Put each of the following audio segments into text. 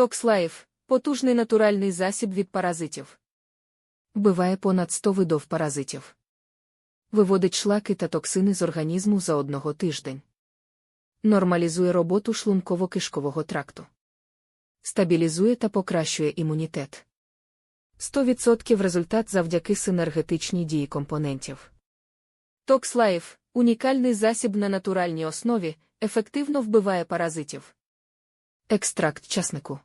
Токслайф потужний натуральний засіб від паразитів. Вбиває понад 100 видов паразитів. Виводить шлаки та токсини з організму за одного тиждень. Нормалізує роботу шлунково-кишкового тракту. Стабілізує та покращує імунітет. 100% результат завдяки синергетичній дії компонентів. Токслайф унікальний засіб на натуральній основі, ефективно вбиває паразитів. Екстракт часнику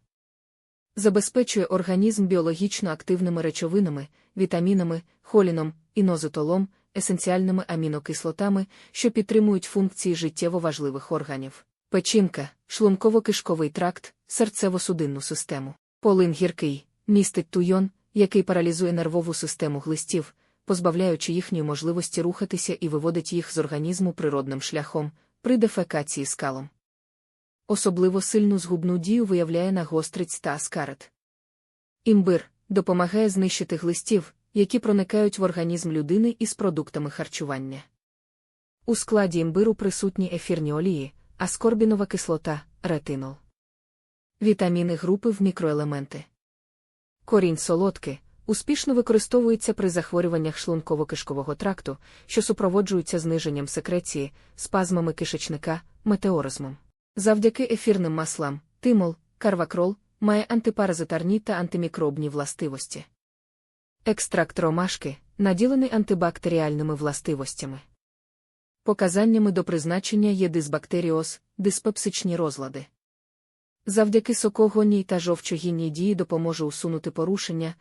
забезпечує організм біологічно активними речовинами, вітамінами, холіном, інозитолом, есенціальними амінокислотами, що підтримують функції життєво важливих органів. Печінка, шлунково-кишковий тракт, серцево-судинну систему. Полин гіркий, містить туйон, який паралізує нервову систему глистів, позбавляючи їхньої можливості рухатися і виводить їх з організму природним шляхом, при дефекації скалом. Особливо сильну згубну дію виявляє на гостриць та аскарет. Імбир допомагає знищити глистів, які проникають в організм людини із продуктами харчування. У складі імбиру присутні ефірні олії, аскорбінова кислота, ретинол. Вітаміни групи в мікроелементи. Корінь солодки успішно використовується при захворюваннях шлунково-кишкового тракту, що супроводжуються зниженням секреції, спазмами кишечника, метеоризмом. Завдяки ефірним маслам, тимол, карвакрол має антипаразитарні та антимікробні властивості. Екстракт ромашки наділений антибактеріальними властивостями. Показаннями до призначення є дисбактеріоз, диспепсичні розлади. Завдяки сокогонній та жовчогінній дії допоможе усунути порушення,